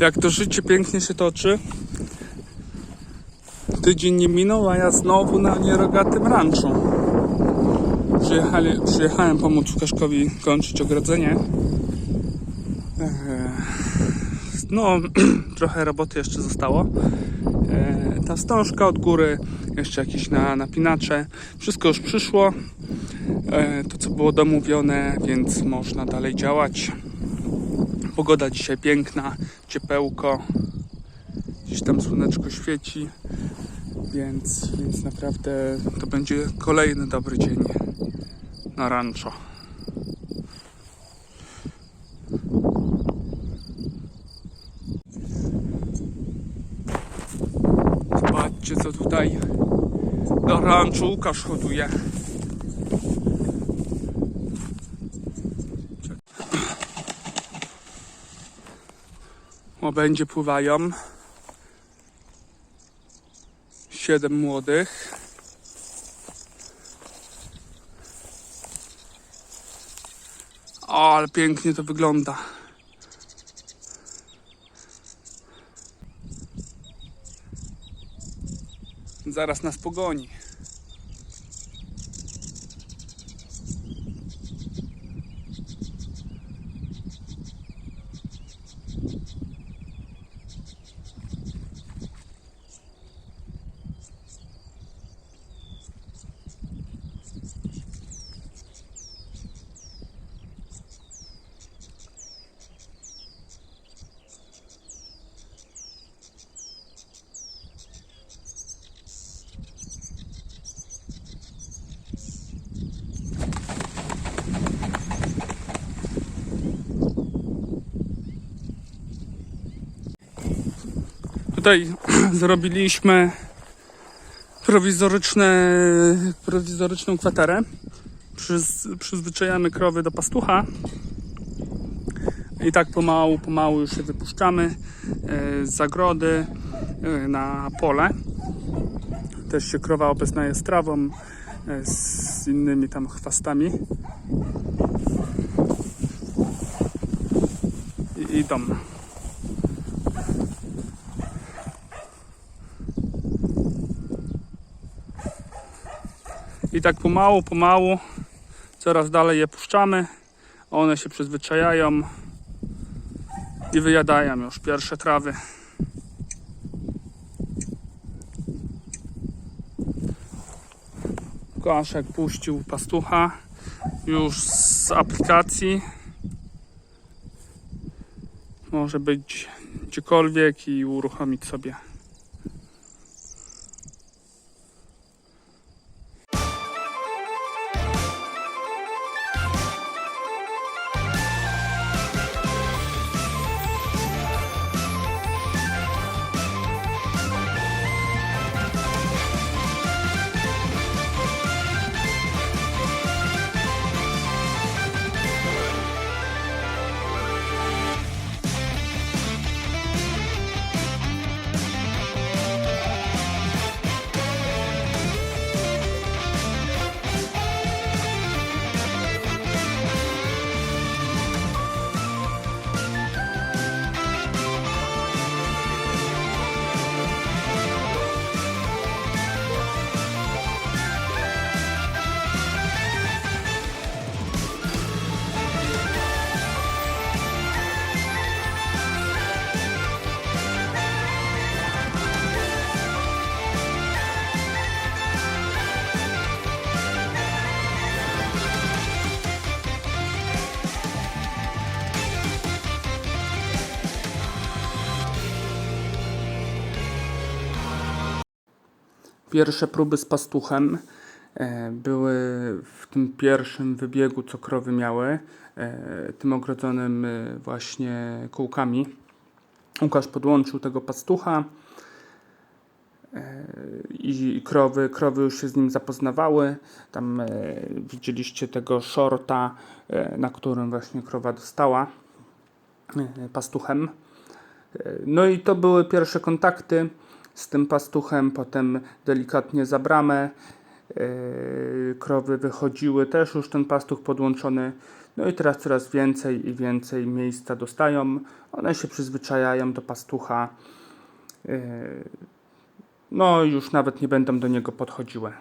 Jak to życie pięknie się toczy. Tydzień nie minął, a ja znowu na nierogatym ranczu. Przyjechali, przyjechałem pomóc Łukaszkowi kończyć ogrodzenie. Eee, No, trochę roboty jeszcze zostało. Eee, Ta wstążka od góry, jeszcze jakieś na, napinacze. Wszystko już przyszło. Eee, To, co było domówione, więc można dalej działać. Pogoda dzisiaj piękna, ciepełko. Gdzieś tam słoneczko świeci, więc, więc naprawdę to będzie kolejny dobry dzień na rancho. Zobaczcie co tutaj do ranczu Łukasz hoduje. Łabędzie pływają. Siedem młodych. O, ale pięknie to wygląda. Zaraz nas pogoni. Tutaj zrobiliśmy prowizoryczne, prowizoryczną kwaterę. Przyz, przyzwyczajamy krowy do pastucha. I tak pomału, pomału już się wypuszczamy e, z zagrody e, na pole. Też się krowa obeznaje z trawą, e, z innymi tam chwastami. I idą. I tak pomału, pomału, coraz dalej je puszczamy. One się przyzwyczajają i wyjadają już pierwsze trawy. Kaszek puścił pastucha już z aplikacji. Może być gdziekolwiek i uruchomić sobie. Pierwsze próby z pastuchem e, były w tym pierwszym wybiegu, co krowy miały, e, tym ogrodzonym e, właśnie kółkami. Łukasz podłączył tego pastucha i krowy, krowy już się z nim zapoznawały. Tam widzieliście tego shorta, na którym właśnie krowa dostała pastuchem. No i to były pierwsze kontakty z tym pastuchem, potem delikatnie za bramę Yy, krowy wychodziły, też już ten pastuch podłączony. No i teraz coraz więcej i więcej miejsca dostają. One się przyzwyczajają do pastucha. Yy, No już nawet nie będą do niego podchodziły.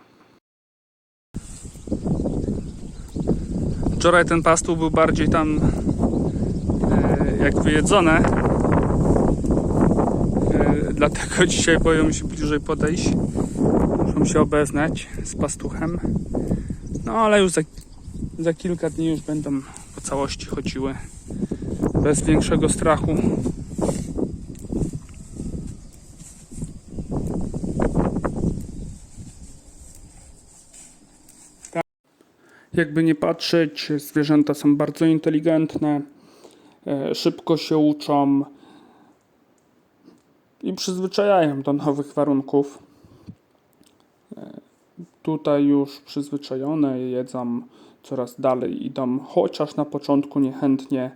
Wczoraj ten pastuch był bardziej tam e, jak wyjedzone. E, dlatego dzisiaj boją się bliżej podejść. Muszą się obeznać z pastuchem. No ale już za, za kilka dni już będą po całości chodziły bez większego strachu. Jakby nie patrzeć, zwierzęta są bardzo inteligentne, e, szybko się uczą i przyzwyczajają do nowych warunków. E, Tutaj już przyzwyczajone jedzą, coraz dalej idą, chociaż na początku niechętnie,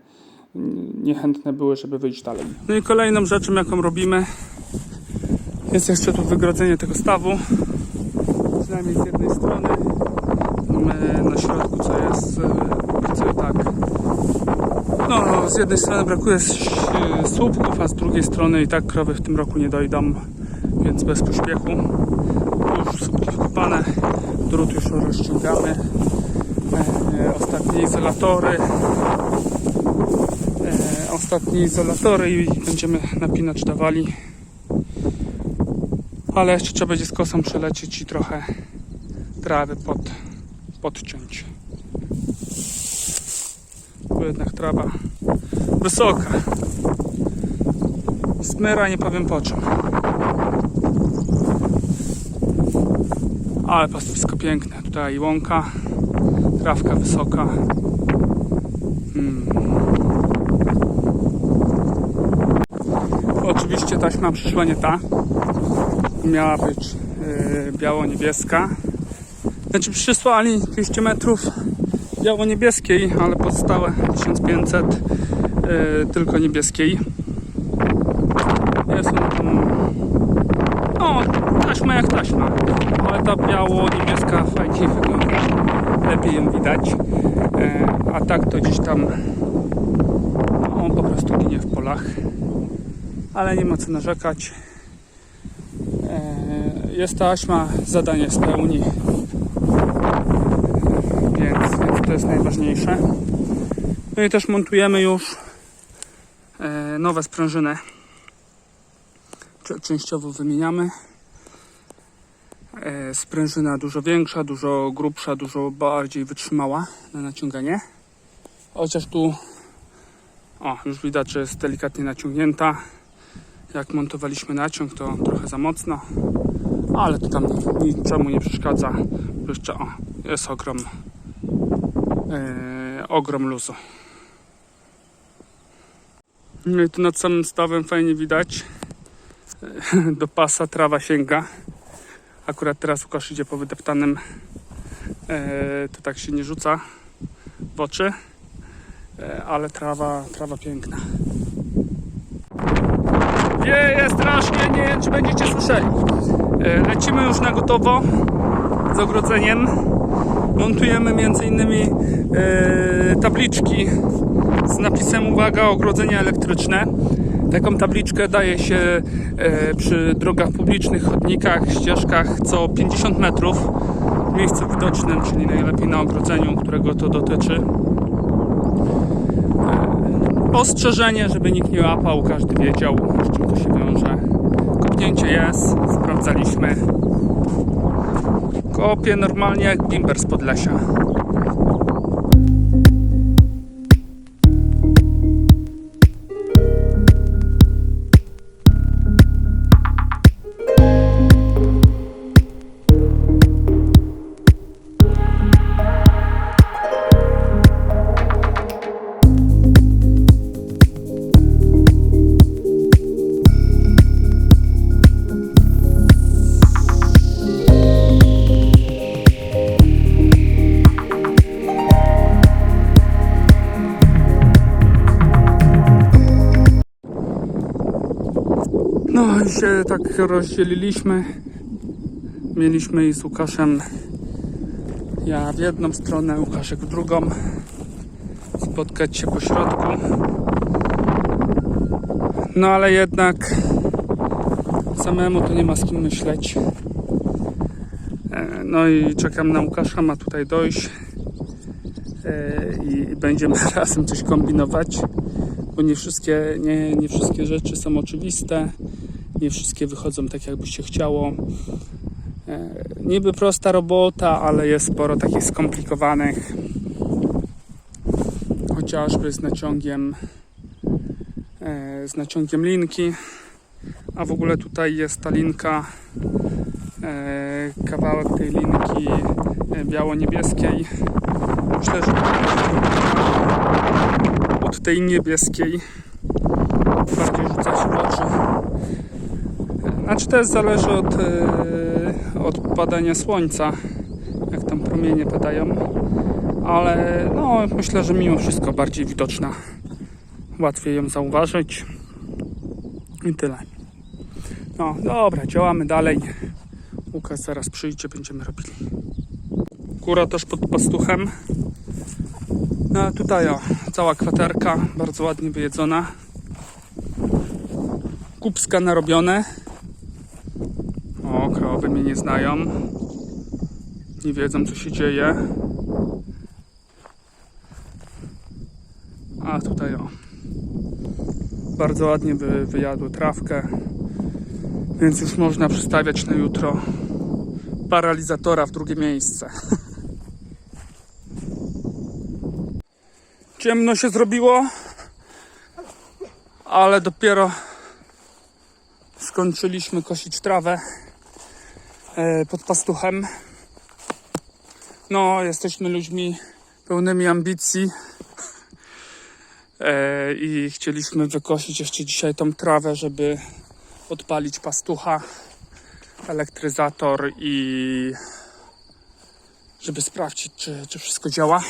niechętne były, żeby wyjść dalej. No i kolejną rzeczą, jaką robimy, jest jeszcze tu wygrodzenie tego stawu, przynajmniej z jednej strony mamy na środku, co jest e, co tak. No, z jednej strony brakuje słupków, a z drugiej strony i tak krowy w tym roku nie dojdą, więc bez pośpiechu. Już słupki wkopane, drut już rozciągamy. E, ostatnie izolatory. E, ostatnie izolatory i będziemy napinacz dawali. Ale jeszcze trzeba będzie z kosą przelecieć i trochę trawy pod, podciąć. Bo jednak trawa wysoka. Smyra nie powiem po czym. Ale pastwisko piękne. Tutaj łąka, trawka wysoka. Mm. Oczywiście taśma przyszła nie ta. Miała być yy, biało-niebieska. Znaczy przysłali 200 metrów biało-niebieskiej, ale pozostałe 1500 yy, tylko niebieskiej. Jest ona tam. No, taśma jak taśma, ale ta biało-niebieska fajnie wygląda. Lepiej ją widać. Yy, a tak to gdzieś tam no, po prostu ginie w polach. Ale nie ma co narzekać. Yy, Jest taśma, zadanie spełni więc, więc to jest najważniejsze. No i też montujemy już e, nowe sprężyny. Częściowo wymieniamy. E, sprężyna dużo większa, dużo grubsza, dużo bardziej wytrzymała na naciąganie. Chociaż tu o, już widać, że jest delikatnie naciągnięta. Jak montowaliśmy naciąg, to trochę za mocno, ale to tam niczemu nie przeszkadza. Jeszcze o, jest ogrom e, ogrom luzu. No i tu nad samym stawem fajnie widać. Do pasa trawa sięga. Akurat teraz Łukasz idzie po wydeptanym. E, to tak się nie rzuca w oczy. E, ale trawa, trawa piękna. Wieje strasznie, nie wiem czy będziecie słyszeli. E, lecimy już na gotowo z ogrodzeniem montujemy między innymi e, tabliczki z napisem uwaga ogrodzenie elektryczne. Taką tabliczkę daje się e, przy drogach publicznych, chodnikach, ścieżkach co 50 metrów w miejscu widocznym, czyli najlepiej na ogrodzeniu, którego to dotyczy. E, ostrzeżenie, żeby nikt nie łapał, każdy wiedział z czym to się wiąże. Kopnięcie jest, sprawdzaliśmy. Kopię normalnie jak bimber z Podlesia. Się tak rozdzieliliśmy. Mieliśmy i z Łukaszem Ja w jedną stronę, Łukaszek w drugą. Spotkać się po środku. No ale jednak samemu to nie ma z kim myśleć. E, No i czekam na Łukasza, ma tutaj dojść E, i będziemy razem coś kombinować, bo nie wszystkie, nie, nie wszystkie rzeczy są oczywiste, nie wszystkie wychodzą tak jakby się chciało. E, Niby prosta robota, ale jest sporo takich skomplikowanych, chociażby z naciągiem e, z naciągiem linki, a w ogóle tutaj jest ta linka e, kawałek tej linki biało-niebieskiej myślę, że od tej niebieskiej bardziej rzuca się w oczy. Znaczy też zależy od, e, od padania słońca, jak tam promienie padają, ale no myślę, że mimo wszystko bardziej widoczna. Łatwiej ją zauważyć i tyle. No dobra, działamy dalej. Łukasz zaraz przyjdzie, będziemy robili. Góra też pod pastuchem. No tutaj o, cała kwaterka, bardzo ładnie wyjedzona. Kupska narobione. Krowy mnie nie znają. Nie wiedzą co się dzieje. A tutaj o. Bardzo ładnie wy, wyjadły trawkę. Więc już można przystawiać na jutro paralizatora w drugie miejsce. Ciemno się zrobiło, ale dopiero skończyliśmy kosić trawę pod pastuchem. No, jesteśmy ludźmi pełnymi ambicji e, i chcieliśmy wykosić jeszcze dzisiaj tą trawę, żeby odpalić pastucha, elektryzator i żeby sprawdzić, czy, czy wszystko działa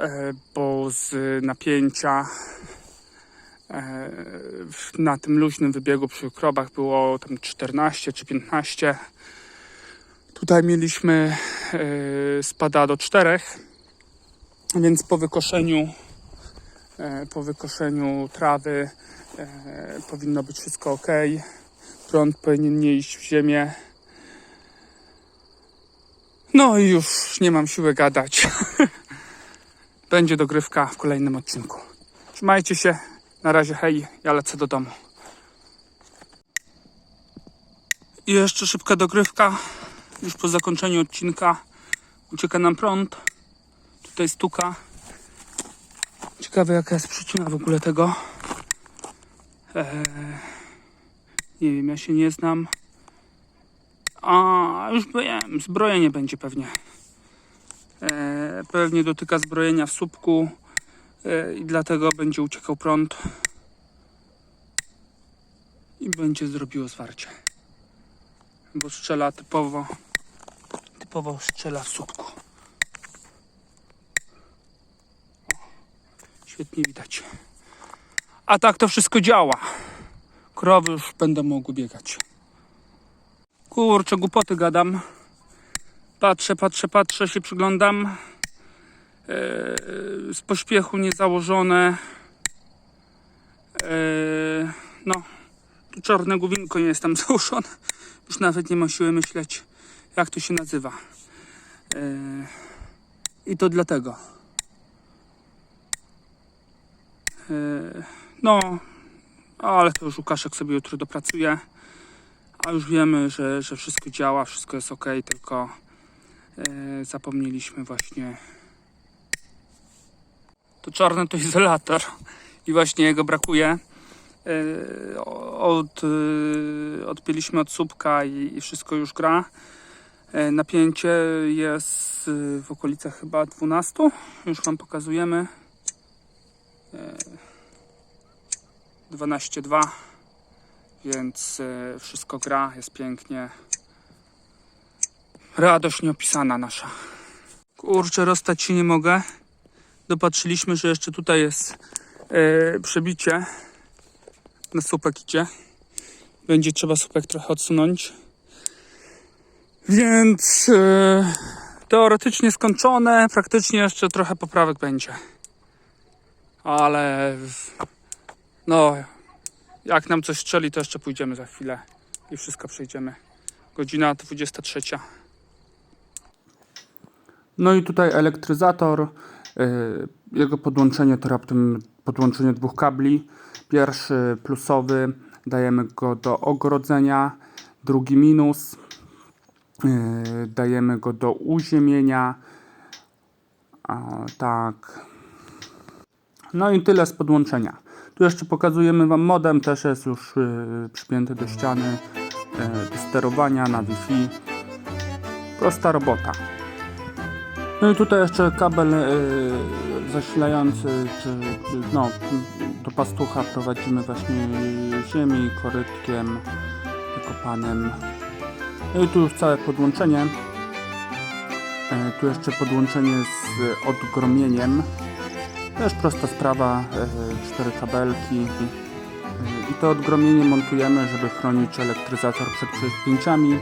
e, bo z napięcia e, na tym luźnym wybiegu przy krobach było tam 14 czy 15. Tutaj mieliśmy e, spada do 4, więc po wykoszeniu e, po wykoszeniu trawy e, powinno być wszystko ok. Prąd powinien nie iść w ziemię. No i już nie mam siły gadać. będzie dogrywka w kolejnym odcinku. Trzymajcie się. Na razie hej, ja lecę do domu. I jeszcze szybka dogrywka. Już po zakończeniu odcinka ucieka nam prąd. Tutaj stuka. Ciekawe jaka jest przyczyna w ogóle tego. Eee, nie wiem, ja się nie znam. A, już wiem, zbrojenie będzie pewnie. E, pewnie dotyka zbrojenia w słupku i dlatego będzie uciekał prąd i będzie zrobiło zwarcie. Bo strzela typowo typowo strzela w słupku. Świetnie widać. A tak to wszystko działa. Krowy już będą mogły biegać. Kurczę, głupoty gadam. Patrzę, patrzę, patrzę, się przyglądam. Z pośpiechu niezałożone. Eee, no, czarne głowinko nie jest tam założone. Już nawet nie ma siły myśleć, jak to się nazywa. Eee, I to dlatego. Eee, no, ale to już Łukaszek sobie jutro dopracuje. A już wiemy, że, że wszystko działa, wszystko jest ok, tylko e, zapomnieliśmy właśnie. To czarne to izolator i właśnie jego brakuje. E, od, e, odpięliśmy od słupka i, i wszystko już gra. E, napięcie jest w okolicach chyba 12. Już Wam pokazujemy. E, 12,2 więc wszystko gra, jest pięknie. Radość nieopisana nasza. Kurczę, rozstać się nie mogę. Dopatrzyliśmy, że jeszcze tutaj jest e, przebicie. Na słupek idzie. Będzie trzeba słupek trochę odsunąć. Więc e, teoretycznie skończone, praktycznie jeszcze trochę poprawek będzie. Ale no, jak nam coś strzeli, to jeszcze pójdziemy za chwilę i wszystko przejdziemy. Godzina 23. No i tutaj elektryzator. Y, Jego podłączenie to raptem podłączenie dwóch kabli. Pierwszy plusowy dajemy go do ogrodzenia, drugi minus. y, Dajemy go do uziemienia. Tak. No i tyle z podłączenia. Tu jeszcze pokazujemy Wam modem, też jest już y, przypięty do ściany, do sterowania na Wi-Fi. Prosta robota. No i tutaj jeszcze kabel y, zasilający, czy, czy no, do pastucha prowadzimy właśnie ziemi, korytkiem wykopanym. No i tu już całe podłączenie. E, tu jeszcze podłączenie z odgromieniem. Też prosta sprawa, e, cztery kabelki. E, I to odgromienie montujemy, żeby chronić elektryzator przed przepięciami.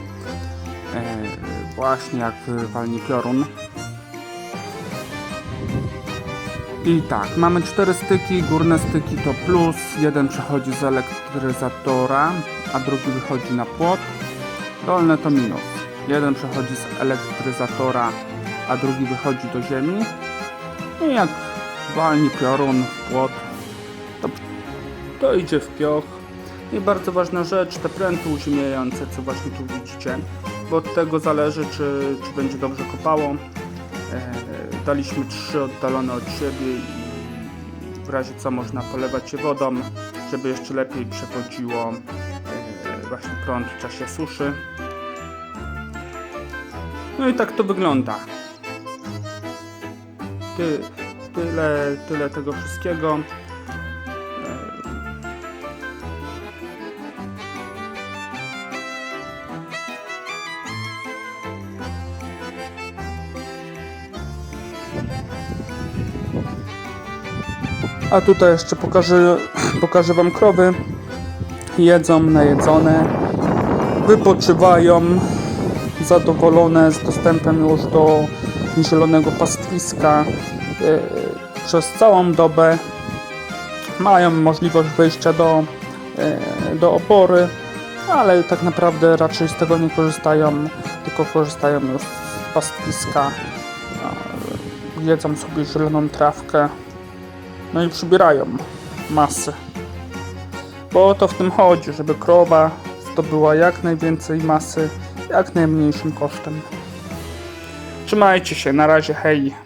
Właśnie jak walnie piorun. I tak, mamy cztery styki, górne styki to plus, jeden przechodzi z elektryzatora, a drugi wychodzi na płot. Dolne to minus. Jeden przechodzi z elektryzatora, a drugi wychodzi do ziemi. I jak walni piorun w płot, to, to idzie w pioch. I bardzo ważna rzecz, te pręty uziemiające, co właśnie tu widzicie, bo od tego zależy, czy, czy będzie dobrze kopało. Daliśmy trzy oddalone od siebie i w razie co można polewać je wodą, żeby jeszcze lepiej przechodziło e, właśnie prąd w czasie suszy. No i tak to wygląda. Ty, tyle, tyle tego wszystkiego. A tutaj jeszcze pokażę, pokażę Wam krowy. Jedzą najedzone, wypoczywają, zadowolone z dostępem już do zielonego pastwiska e, przez całą dobę. Mają możliwość wejścia do, e, do opory, ale tak naprawdę raczej z tego nie korzystają, tylko korzystają już z pastwiska. E, Jedzą sobie zieloną trawkę. No i przybierają masy. Bo o to w tym chodzi, żeby krowa zdobyła jak najwięcej masy, jak najmniejszym kosztem. Trzymajcie się, na razie, hej.